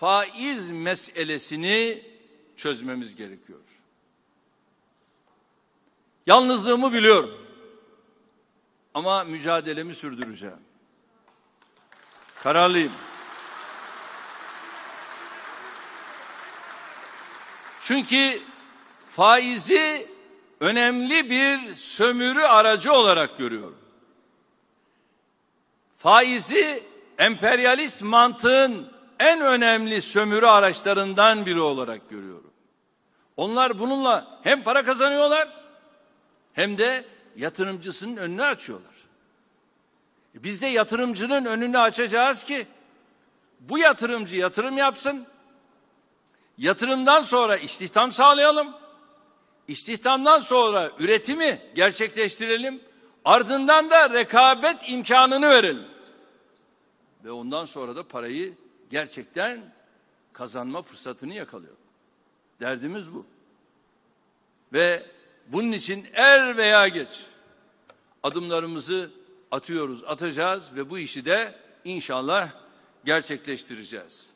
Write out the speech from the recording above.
faiz meselesini çözmemiz gerekiyor. Yalnızlığımı biliyorum. Ama mücadelemi sürdüreceğim. Kararlıyım. Çünkü faizi önemli bir sömürü aracı olarak görüyorum. Faizi emperyalist mantığın en önemli sömürü araçlarından biri olarak görüyorum. Onlar bununla hem para kazanıyorlar hem de yatırımcısının önünü açıyorlar. E Biz de yatırımcının önünü açacağız ki bu yatırımcı yatırım yapsın. Yatırımdan sonra istihdam sağlayalım. İstihdamdan sonra üretimi gerçekleştirelim. Ardından da rekabet imkanını verelim. Ve ondan sonra da parayı gerçekten kazanma fırsatını yakalıyor. Derdimiz bu. Ve bunun için er veya geç adımlarımızı atıyoruz, atacağız ve bu işi de inşallah gerçekleştireceğiz.